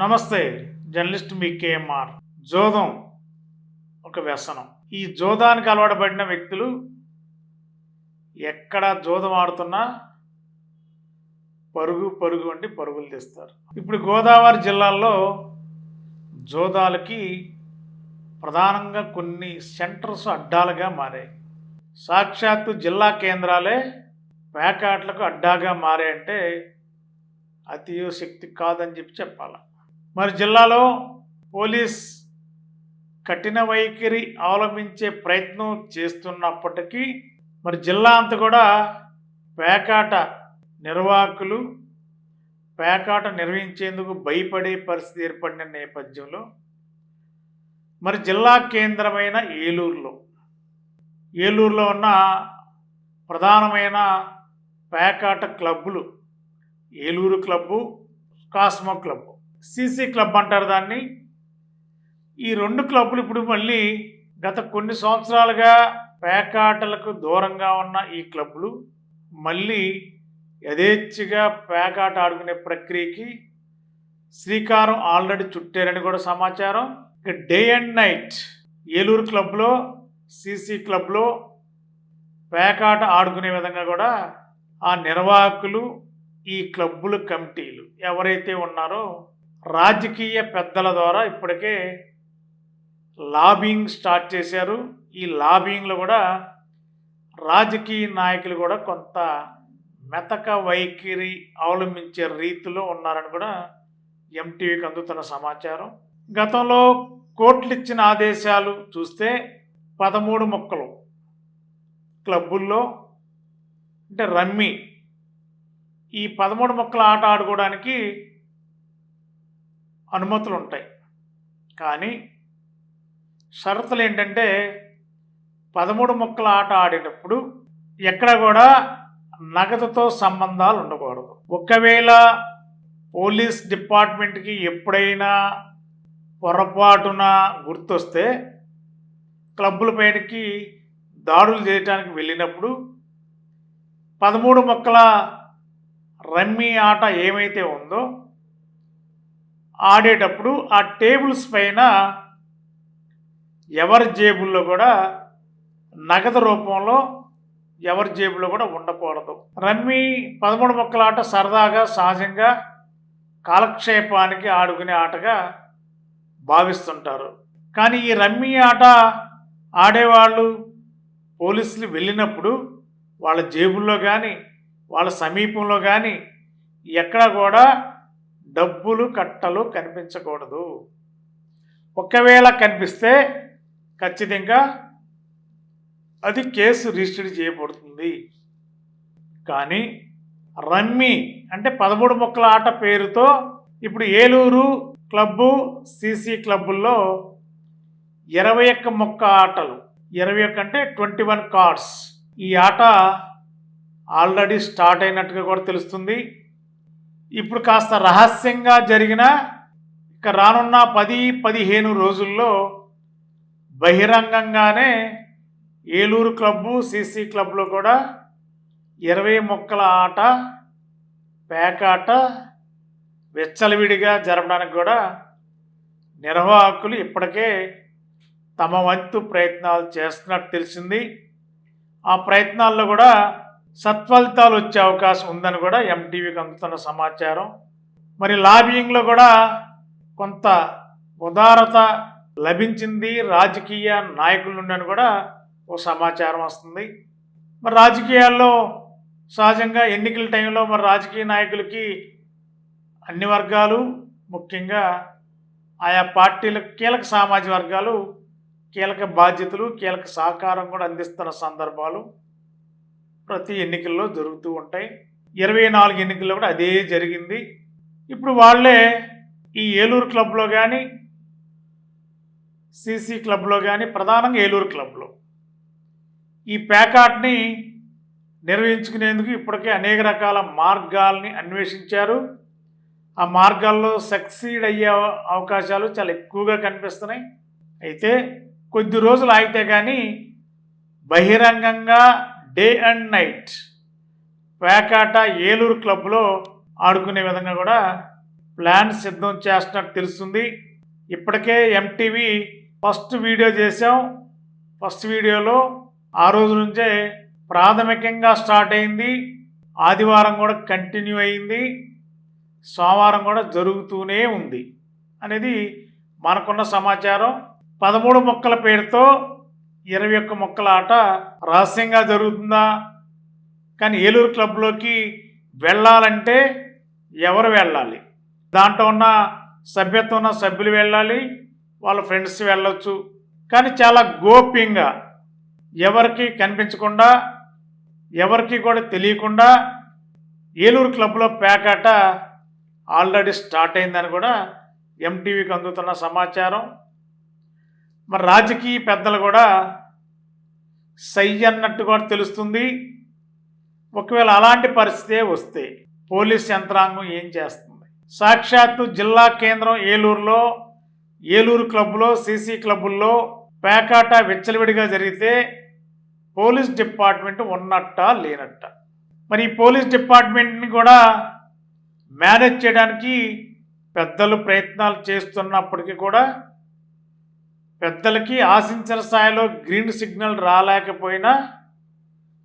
నమస్తే జర్నలిస్ట్ మీ కేఎంఆర్ జోదం ఒక వ్యసనం. ఈ జోదానికి అలవాటు పడిన వ్యక్తులు ఎక్కడ జోదం ఆడుతున్నా పరుగు పరుగు వంటి పరుగులు తీస్తారు. ఇప్పుడు గోదావరి జిల్లాల్లో జోదాలకి ప్రధానంగా కొన్ని సెంటర్స్ అడ్డాలుగా మారాయి. సాక్షాత్తు జిల్లా కేంద్రాలే పేకాట్లకు అడ్డాగా మారాయంటే అతియోశక్తి కాదని చెప్పి చెప్పాలి? మరి జిల్లాలో పోలీస్ కఠిన వైఖరి అవలంబించే ప్రయత్నం చేస్తున్నప్పటికీ మరి జిల్లా అంతా కూడా పేకాట నిర్వాహకులు పేకాట నిర్వహించేందుకు భయపడే పరిస్థితి ఏర్పడిన నేపథ్యంలో మరి జిల్లా కేంద్రమైన ఏలూరులో ఏలూరులో ఉన్న ప్రధానమైన పేకాట క్లబ్బులు Eluru club Cosmo club CC club అంటారు దాన్ని. ఈ రెండు క్లబ్బులు ఇప్పుడు మళ్ళీ గత కొన్ని సంవత్సరాలుగా పేకాటలకు దూరంగా ఉన్న ఈ క్లబ్బులు మళ్ళీ యథేచ్ఛగా పేకాట ఆడుకునే ప్రక్రియకి శ్రీకారం ఆల్రెడీ చుట్టారని కూడా సమాచారం. ఇక డే అండ్ నైట్ ఏలూరు క్లబ్లో సిసి క్లబ్లో పేకాట ఆడుకునే విధంగా కూడా ఆ నిర్వాహకులు ఈ క్లబ్బుల కమిటీలు ఎవరైతే ఉన్నారో రాజకీయ పెద్దల ద్వారా ఇప్పటికే లాబింగ్ స్టార్ట్ చేశారు. ఈ లాబింగ్లో కూడా రాజకీయ నాయకులు కూడా కొంత మెతక వైఖరి అవలంబించే రీతిలో ఉన్నారని కూడా ఎంటీవీకి అందుతున్న సమాచారం. గతంలో కోర్టులు ఇచ్చిన ఆదేశాలు చూస్తే పదమూడు మొక్కలు క్లబ్బుల్లో అంటే రమ్మి. ఈ పదమూడు మొక్కల ఆట ఆడుకోవడానికి అనుమతులు ఉంటాయి కానీ షరతులు ఏంటంటే పదమూడు మొక్కల ఆట ఆడేటప్పుడు ఎక్కడ కూడా నగదుతో సంబంధాలు ఉండకూడదు. ఒకవేళ పోలీస్ డిపార్ట్మెంట్కి ఎప్పుడైనా పొరపాటున గుర్తొస్తే క్లబ్బుల పైనకి దాడులు చేయడానికి వెళ్ళినప్పుడు పదమూడు మొక్కల రమ్మీ ఆట ఏమైతే ఉందో ఆడేటప్పుడు ఆ టేబుల్స్ పైన ఎవరి జేబుల్లో కూడా నగదు రూపంలో ఎవరి జేబులో కూడా ఉండకూడదు. రమ్మీ పదమూడు మొక్కల ఆట సరదాగా సహజంగా కాలక్షేపానికి ఆడుకునే ఆటగా భావిస్తుంటారు. కానీ ఈ రమ్మీ ఆట ఆడేవాళ్ళు పోలీసులు వెళ్ళినప్పుడు వాళ్ళ జేబుల్లో కానీ వాళ్ళ సమీపంలో కానీ ఎక్కడ కూడా డబ్బులు కట్టలు కనిపించకూడదు. ఒకవేళ కనిపిస్తే ఖచ్చితంగా అది కేసు రిజిస్టర్ చేయబడుతుంది. కానీ రమ్మీ అంటే పదమూడు మొక్కల ఆట పేరుతో ఇప్పుడు ఏలూరు క్లబ్బు సిసి క్లబ్బుల్లో ఇరవై ఒక్క మొక్క ఆటలు ఇరవై ఒక్క అంటే ట్వంటీ వన్ కార్డ్స్. ఈ ఆట ఆల్రెడీ స్టార్ట్ అయినట్టుగా కూడా తెలుస్తుంది. ఇప్పుడు కాస్త రహస్యంగా జరిగిన ఇక రానున్న పది పదిహేను రోజుల్లో బహిరంగంగానే ఏలూరు క్లబ్బు సిసి క్లబ్లో కూడా ఇరవై మొక్కల ఆట పేకాట వెచ్చలవిడిగా జరపడానికి కూడా నిర్వాహకులు ఇప్పటికే తమ వంతు ప్రయత్నాలు చేస్తున్నట్టు తెలిసింది. ఆ ప్రయత్నాల్లో కూడా సత్ఫలితాలు వచ్చే అవకాశం ఉందని కూడా ఎంటీవీకి అందుతున్న సమాచారం. మరి లాబింగ్లో కూడా కొంత ఉదారత లభించింది రాజకీయ నాయకుల నుండి అని కూడా ఓ సమాచారం వస్తుంది. మరి రాజకీయాల్లో సహజంగా ఎన్నికల టైంలో మరి రాజకీయ నాయకులకి అన్ని వర్గాలు ముఖ్యంగా ఆయా పార్టీల కీలక సామాజిక వర్గాలు కీలక బాధ్యతలు కీలక సహకారం కూడా అందిస్తున్న సందర్భాలు. ప్రతి ఎన్నికల్లో జరుగుతూ ఉంటాయి. ఇరవై నాలుగు ఎన్నికల్లో కూడా అదే జరిగింది. ఇప్పుడు వాళ్ళే ఈ ఏలూరు క్లబ్లో కానీ సిసి క్లబ్లో కానీ ప్రధానంగా ఏలూరు క్లబ్లో ఈ ప్యాకాట్ని నిర్వహించుకునేందుకు ఇప్పటికే అనేక రకాల మార్గాల్ని అన్వేషించారు. ఆ మార్గాల్లో సక్సీడ్ అయ్యే అవకాశాలు చాలా ఎక్కువగా కనిపిస్తున్నాయి. అయితే కొద్ది రోజులు ఆగితే కానీ బహిరంగంగా డే అండ్ నైట్ పేకాట ఏలూరు క్లబ్లో ఆడుకునే విధంగా కూడా ప్లాన్ సిద్ధం చేస్తున్నట్టు తెలుస్తుంది. ఇప్పటికే ఎంటీవీ ఫస్ట్ వీడియో చేసాం ఫస్ట్ వీడియోలో ఆ రోజు నుంచే ప్రాథమికంగా స్టార్ట్ అయింది. ఆదివారం కూడా కంటిన్యూ అయింది. సోమవారం కూడా జరుగుతూనే ఉంది. అనేది మనకున్న సమాచారం. పదమూడు మొక్కల పేరుతో ఇరవై ఒక్క మొక్కల ఆట రహస్యంగా జరుగుతుందా? కానీ ఏలూరు క్లబ్లోకి వెళ్ళాలంటే ఎవరు వెళ్ళాలి? దాంట్లో ఉన్న సభ్యత్వం ఉన్న సభ్యులు వెళ్ళాలి వాళ్ళ ఫ్రెండ్స్ వెళ్ళొచ్చు. కానీ చాలా గోప్యంగా ఎవరికి కనిపించకుండా ఎవరికి కూడా తెలియకుండా ఏలూరు క్లబ్లో పేకాట ఆల్రెడీ స్టార్ట్ అయిందని కూడా ఎంటీవీకి అందుతున్న సమాచారం. మరి రాజకీయ పెద్దలు కూడా సై అన్నట్టు కూడా తెలుస్తుంది. ఒకవేళ అలాంటి పరిస్థితే వస్తే పోలీస్ యంత్రాంగం ఏం చేస్తుంది? సాక్షాత్తు జిల్లా కేంద్రం ఏలూరులో ఏలూరు క్లబ్లో సీసీ క్లబ్బుల్లో పేకాట విచ్చలవిడిగా జరిగితే పోలీస్ డిపార్ట్మెంట్ ఉన్నట్ట లేనట్ట. మరి ఈ పోలీస్ డిపార్ట్మెంట్ని కూడా మేనేజ్ చేయడానికి పెద్దలు ప్రయత్నాలు చేస్తున్నప్పటికీ కూడా పెద్దలకి ఆశించిన స్థాయిలో గ్రీన్ సిగ్నల్ రాలేకపోయినా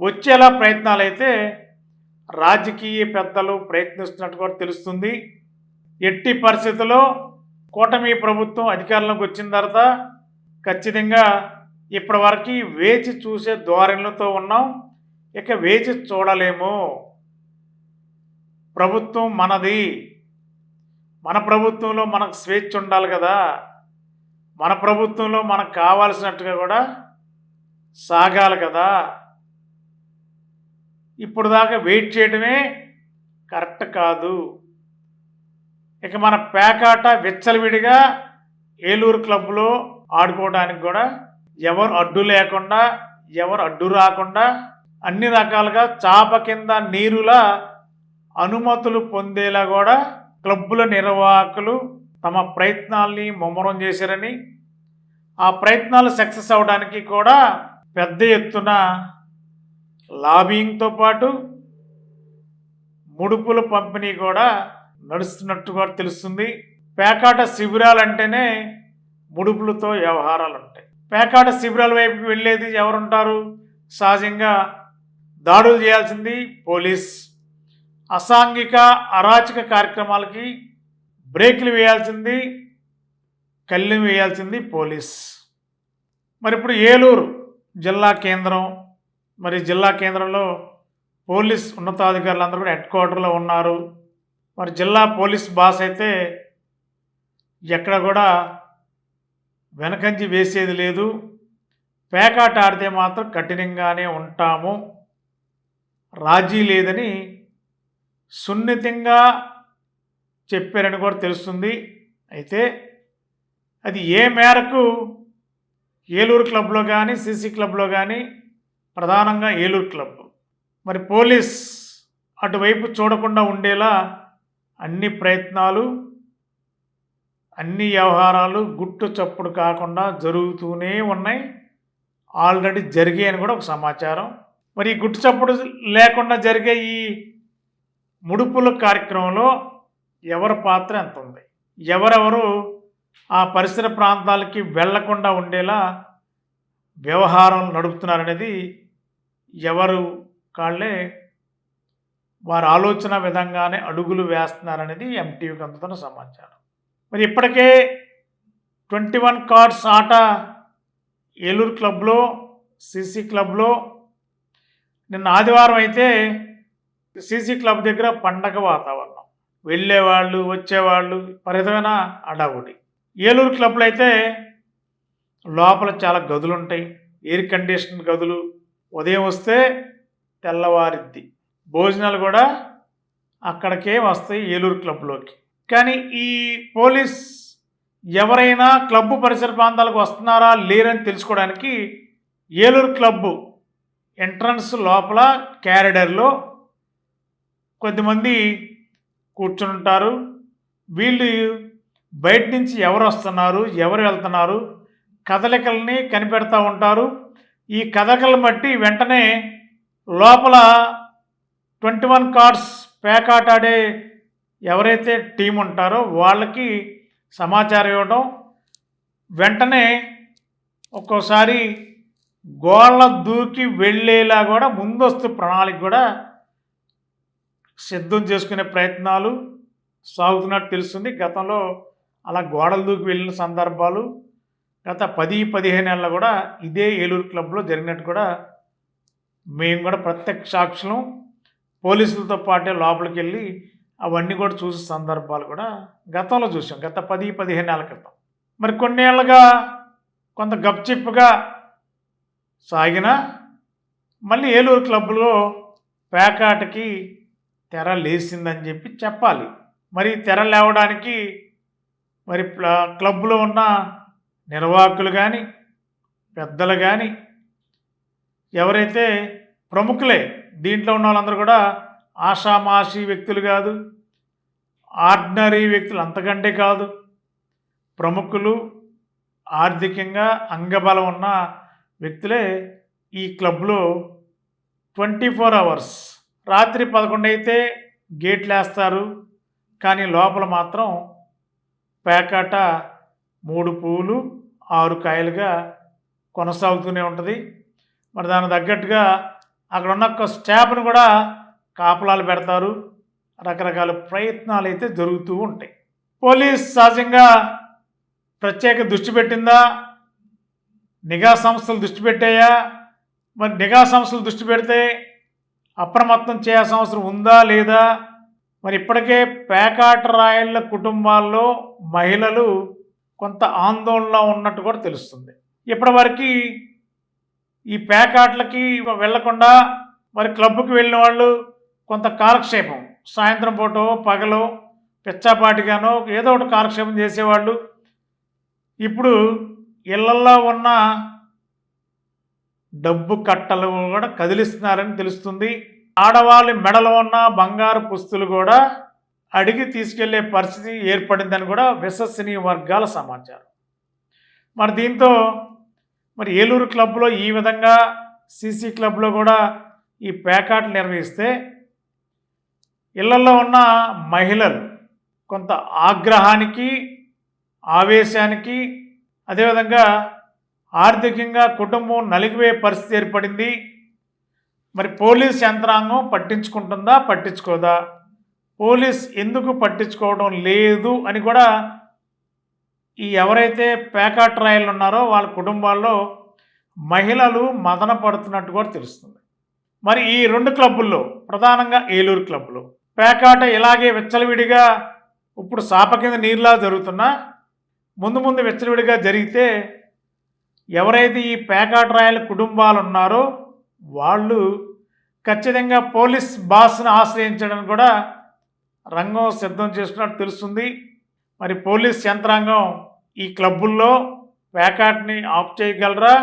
వచ్చేలా ప్రయత్నాలు అయితే రాజకీయ పెద్దలు ప్రయత్నిస్తున్నట్టు కూడా తెలుస్తుంది. ఎట్టి పరిస్థితుల్లో కూటమి ప్రభుత్వం అధికారంలోకి వచ్చిన తర్వాత ఖచ్చితంగా ఇప్పటివరకు వేచి చూసే ధోరణులతో ఉన్నాం. ఇక వేచి చూడలేము. ప్రభుత్వం మనది. మన ప్రభుత్వంలో మనకు స్వేచ్ఛ ఉండాలి కదా. మన ప్రభుత్వంలో మనకు కావాల్సినట్టుగా కూడా సాగాలి కదా. ఇప్పుడు దాకా వెయిట్ చేయడమే కరెక్ట్ కాదు. ఇక మన పేకాట విచ్చలవిడిగా ఏలూరు క్లబ్లో ఆడుకోవడానికి కూడా ఎవరు అడ్డు లేకుండా ఎవరు అడ్డు రాకుండా అన్ని రకాలుగా చాప కింద నీరులా అనుమతులు పొందేలా కూడా క్లబ్బుల నిర్వాహకులు తమ ప్రయత్నాల్ని ముమ్మరం చేశారని ఆ ప్రయత్నాలు సక్సెస్ అవడానికి కూడా పెద్ద ఎత్తున లాబింగ్తో పాటు ముడుపుల పంపిణీ కూడా నడుస్తున్నట్టు కూడా తెలుస్తుంది. పేకాట శిబిరాలంటేనే ముడుపులతో వ్యవహారాలు ఉంటాయి పేకాట శిబిరాల వైపుకి వెళ్ళేది ఎవరుంటారు? సహజంగా దాడులు చేయాల్సింది పోలీస్. అసాంఘిక అరాచక కార్యక్రమాలకి బ్రేకులు వేయాల్సింది కళ్ళెం వేయాల్సింది పోలీస్. మరి ఇప్పుడు ఏలూరు జిల్లా కేంద్రం మరి జిల్లా కేంద్రంలో పోలీస్ ఉన్నతాధికారులు అందరూ కూడా హెడ్ క్వార్టర్లో ఉన్నారు. మరి జిల్లా పోలీస్ బాస్ అయితే ఎక్కడ కూడా వెనకంచి వేసేది లేదు. పేకాట ఆడితే మాత్రం కఠినంగానే ఉంటాము. రాజీ లేదని సున్నితంగా చెప్పారని కూడా తెలుస్తుంది. అయితే అది ఏ మేరకు ఏలూరు క్లబ్లో కానీ సీసీ క్లబ్లో కానీ ప్రధానంగా ఏలూరు క్లబ్. మరి పోలీస్ అటువైపు చూడకుండా ఉండేలా అన్ని ప్రయత్నాలు అన్ని వ్యవహారాలు గుట్టు చప్పుడు కాకుండా జరుగుతూనే ఉన్నాయి. ఆల్రెడీ జరిగాయని కూడా ఒక సమాచారం. మరి ఈ గుట్టు చప్పుడు లేకుండా జరిగే ఈ ముడుపుల కార్యక్రమంలో ఎవరి పాత్ర ఎంత ఉంది? ఎవరెవరు ఆ పరిసర ప్రాంతాలకి వెళ్ళకుండా ఉండేలా వ్యవహారం నడుపుతున్నారనేది ఎవరు కాళ్ళే వారి ఆలోచన విధంగానే అడుగులు వేస్తున్నారనేది ఎంటీవీకి అందుతున్న సమాచారం. మరి ఇప్పటికే ట్వంటీ వన్ కార్డ్స్ ఆట ఏలూరు క్లబ్లో సిసి క్లబ్లో నిన్న ఆదివారం అయితే సిసి క్లబ్ దగ్గర పండగ వాతావరణం. వెళ్ళేవాళ్ళు వచ్చేవాళ్ళు పరితమైన అడావుడి. ఏలూరు క్లబ్లో అయితే లోపల చాలా గదులు ఉంటాయి ఎయిర్ కండిషన్ గదులు ఉదయం వస్తే తెల్లవారిద్ది. భోజనాలు కూడా అక్కడికే వస్తాయి ఏలూరు క్లబ్లోకి. కానీ ఈ పోలీస్ ఎవరైనా క్లబ్బు పరిసర ప్రాంతాలకు వస్తున్నారా లేరని తెలుసుకోవడానికి ఏలూరు క్లబ్బు ఎంట్రన్స్ లోపల క్యారిడర్లో కొద్దిమంది కూర్చుని ఉంటారు వీళ్ళు బయట నుంచి ఎవరు వస్తున్నారు ఎవరు వెళ్తున్నారు కదలికల్ని కనిపెడతా ఉంటారు. ఈ కదలికలను బట్టి వెంటనే లోపల ట్వంటీ వన్ కార్డ్స్ పేకాటాడే ఎవరైతే టీం ఉంటారో వాళ్ళకి సమాచారం ఇవ్వడం వెంటనే ఒక్కోసారి గోళ్ళ దూకి వెళ్ళేలా కూడా ముందస్తు ప్రణాళిక కూడా సిద్ధం చేసుకునే ప్రయత్నాలు సాగుతున్నట్టు తెలుస్తుంది. గతంలో అలా గోడలు దూకి వెళ్ళిన సందర్భాలు గత పది పదిహేను ఏళ్ళ కూడా ఇదే ఏలూరు క్లబ్లో జరిగినట్టు కూడా మేము కూడా ప్రత్యక్ష సాక్షులం పోలీసులతో పాటే లోపలికి వెళ్ళి అవన్నీ కూడా చూసే సందర్భాలు కూడా గతంలో చూసాం గత పది పదిహేను ఏళ్ళ క్రితం. మరి కొన్నేళ్ళుగా కొంత గప్చిప్పుగా సాగిన మళ్ళీ ఏలూరు క్లబ్లో పేకాటకి తెర లేచిందని చెప్పి చెప్పాలి. మరి తెర లేవడానికి మరి క్లబ్లో ఉన్న నిర్వాహకులు కానీ పెద్దలు కానీ ఎవరైతే ప్రముఖులే దీంట్లో ఉన్న వాళ్ళందరూ కూడా ఆషామాషీ వ్యక్తులు కాదు ఆర్డినరీ వ్యక్తులు అంతకంటే కాదు ప్రముఖులు ఆర్థికంగా అంగబలం ఉన్న వ్యక్తులే ఈ క్లబ్లో ట్వంటీ ఫోర్ అవర్స్ రాత్రి పదకొండు అయితే గేట్లు వేస్తారు కానీ లోపల మాత్రం పేకాట మూడు పూలు ఆరు కాయలుగా కొనసాగుతూనే ఉంటుంది. మరి దానికి తగ్గట్టుగా అక్కడ ఉన్న ఒక స్టాఫ్ను కూడా కాపలాలు పెడతారు. రకరకాల ప్రయత్నాలు అయితే జరుగుతూ ఉంటాయి. పోలీస్ సహజంగా ప్రత్యేక దృష్టి పెట్టిందా? నిఘా సంస్థలు దృష్టి పెట్టాయా? మరి నిఘా సంస్థలు దృష్టి పెడితే అప్రమత్తం చేయాల్సిన అవసరం ఉందా లేదా? మరి ఇప్పటికే పేకాట రాయళ్ళ కుటుంబాల్లో మహిళలు కొంత ఆందోళనలో ఉన్నట్టు కూడా తెలుస్తుంది. ఇప్పటివరకు ఈ పేకాట్లకి వెళ్ళకుండా మరి క్లబ్కి వెళ్ళిన వాళ్ళు కొంత కాలక్షేపం. సాయంత్రం పూట పగలో పిచ్చాపాటిగానో ఏదో ఒకటి కాలక్షేపం చేసేవాళ్ళు. ఇప్పుడు ఇళ్ళల్లో ఉన్న డబ్బు కట్టలు కూడా కదిలిస్తున్నారని తెలుస్తుంది. ఆడవాళ్ళ మెడలో ఉన్న బంగారు పుస్తులు కూడా అడిగి తీసుకెళ్ళే పరిస్థితి ఏర్పడిందని కూడా విశ్వసనీయ వర్గాల సమాచారం. మరి దీంతో మరి ఏలూరు క్లబ్లో ఈ విధంగా సీసీ క్లబ్లో కూడా ఈ పేకాట్లు నిర్వహిస్తే ఇళ్ళలో ఉన్న మహిళలు కొంత ఆగ్రహానికి ఆవేశానికి అదేవిధంగా ఆర్థికంగా కుటుంబం నలిగిపోయే పరిస్థితి ఏర్పడింది. మరి పోలీస్ యంత్రాంగం పట్టించుకుంటుందా పట్టించుకోదా? పోలీస్ ఎందుకు పట్టించుకోవడం లేదు అని కూడా ఈ ఎవరైతే పేకా రాయలు ఉన్నారో వాళ్ళ కుటుంబాల్లో మహిళలు మదన పడుతున్నట్టు కూడా తెలుస్తుంది. మరి ఈ రెండు క్లబ్బుల్లో ప్రధానంగా ఏలూరు క్లబ్లో పేకాట ఇలాగే వెచ్చలవిడిగా ఇప్పుడు సాప కింద నీరులా జరుగుతున్నా ముందు ముందు విచ్చలవిడిగా జరిగితే ఎవరైతే ఈ పేకాట రాయల కుటుంబాలు ఉన్నారో వాళ్ళు ఖచ్చితంగా పోలీస్ బాస్ను ఆశ్రయించడానికి కూడా రంగం సిద్ధం చేసుకున్నట్టు తెలుస్తుంది. మరి పోలీస్ యంత్రాంగం ఈ క్లబ్బుల్లో పేకాట్ని ఆఫ్ చేయగలరా?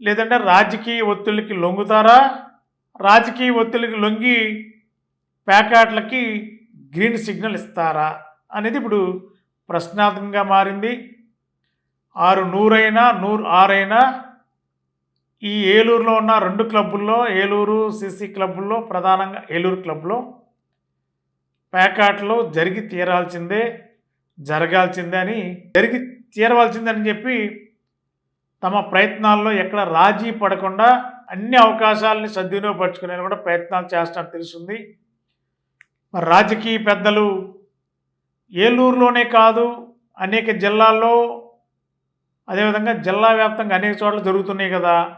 లేదంటే రాజకీయ ఒత్తిళ్ళకి లొంగుతారా? రాజకీయ ఒత్తిళ్ళకి లొంగి పేకాట్లకి గ్రీన్ సిగ్నల్ ఇస్తారా? అనేది ఇప్పుడు ప్రశ్నార్థకంగా మారింది. ఆరు నూరైనా నూరు ఆరైనా ఈ ఏలూరులో ఉన్న రెండు క్లబ్బుల్లో ఏలూరు సిసి క్లబ్బుల్లో ప్రధానంగా ఏలూరు క్లబ్లో ప్యాకాట్లో జరిగి తీరాల్సిందే జరగాల్సిందే అని జరిగి తీరవలసిందని చెప్పి తమ ప్రయత్నాల్లో ఎక్కడ రాజీ పడకుండా అన్ని అవకాశాలని సద్వినియోగపరచుకునే కూడా ప్రయత్నాలు చేస్తున్నట్టు తెలుస్తుంది. రాజకీయ పెద్దలు ఏలూరులోనే కాదు అనేక జిల్లాల్లో అదేవిధంగా జిల్లా వ్యాప్తంగా అనేక చోట్ల జరుగుతున్నాయి కదా.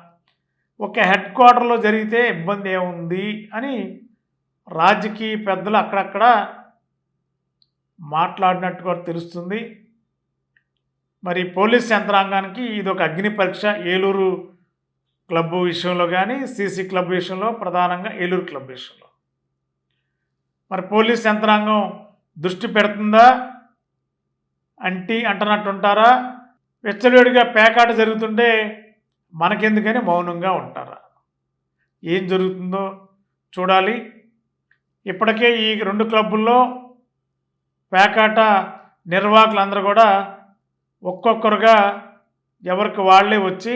ఒక హెడ్ క్వార్టర్లో జరిగితే ఇబ్బంది ఏముంది అని రాజకీయ పెద్దలు అక్కడక్కడ మాట్లాడినట్టు కూడా తెలుస్తుంది. మరి పోలీస్ యంత్రాంగానికి ఇది ఒక అగ్ని పరీక్ష ఏలూరు క్లబ్ విషయంలో కానీ సీసీ క్లబ్ విషయంలో ప్రధానంగా ఏలూరు క్లబ్ విషయంలో. మరి పోలీస్ యంత్రాంగం దృష్టి పెడుతుందా? అంటి అంటున్నట్టుంటారా? వెచ్చలేడిగా పేకాట జరుగుతుంటే మనకెందుకని మౌనంగా ఉంటారా? ఏం జరుగుతుందో చూడాలి. ఇప్పటికే ఈ రెండు క్లబ్బుల్లో పేకాట నిర్వాహకులందరూ కూడా ఒక్కొక్కరుగా ఎవరికి వాళ్ళే వచ్చి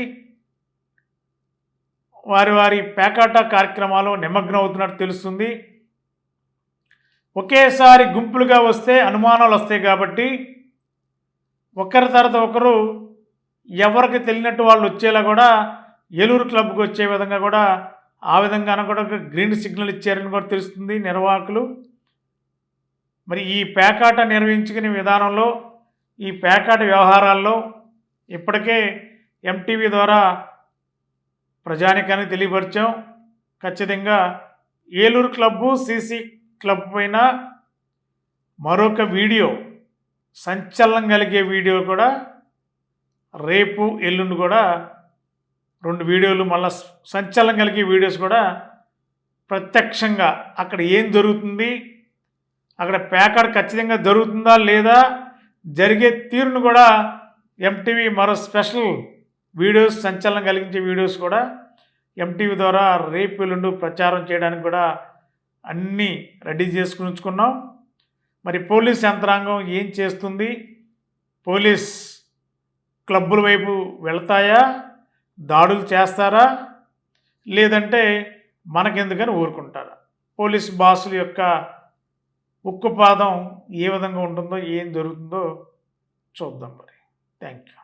వారి వారి పేకాట కార్యక్రమాలు నిమగ్నం అవుతున్నట్టు తెలుస్తుంది. ఒకేసారి గుంపులుగా వస్తే అనుమానాలు వస్తాయి కాబట్టి ఒకరి తర్వాత ఒకరు ఎవరికి తెలియనట్టు వాళ్ళు వచ్చేలా కూడా ఏలూరు క్లబ్కి వచ్చే విధంగా కూడా ఆ విధంగా కూడా గ్రీన్ సిగ్నల్ ఇచ్చారని కూడా తెలుస్తుంది నిర్వాహకులు. మరి ఈ పేకాట నిర్వహించుకునే విధానంలో ఈ పేకాట వ్యవహారాల్లో ఇప్పటికే ఎంటీవీ ద్వారా ప్రజానికాన్ని తెలియపరిచాం. ఖచ్చితంగా ఏలూరు క్లబ్బు సీసీ క్లబ్ పైన మరొక వీడియో సంచలనం కలిగే వీడియో కూడా రేపు ఎల్లుండి కూడా రెండు వీడియోలు మళ్ళీ సంచలనం కలిగే వీడియోస్ కూడా ప్రత్యక్షంగా అక్కడ ఏం జరుగుతుంది అక్కడ ప్యాకర్ ఖచ్చితంగా జరుగుతుందా లేదా జరిగే తీరును కూడా ఎంటీవీ మరో స్పెషల్ వీడియోస్ సంచలనం కలిగించే వీడియోస్ కూడా ఎంటీవీ ద్వారా రేపు ఎల్లుండి ప్రచారం చేయడానికి కూడా అన్నీ రెడీ చేసుకుని ఉంచుకున్నాం. మరి పోలీస్ యంత్రాంగం ఏం చేస్తుంది? పోలీస్ క్లబ్బుల వైపు వెళ్తాయా? దాడులు చేస్తారా? లేదంటే మనకెందుకని ఊరుకుంటారా? పోలీస్ బాసుల యొక్క ఉక్కుపాదం ఏ విధంగా ఉంటుందో ఏం జరుగుతుందో చూద్దాం మరి. Thank you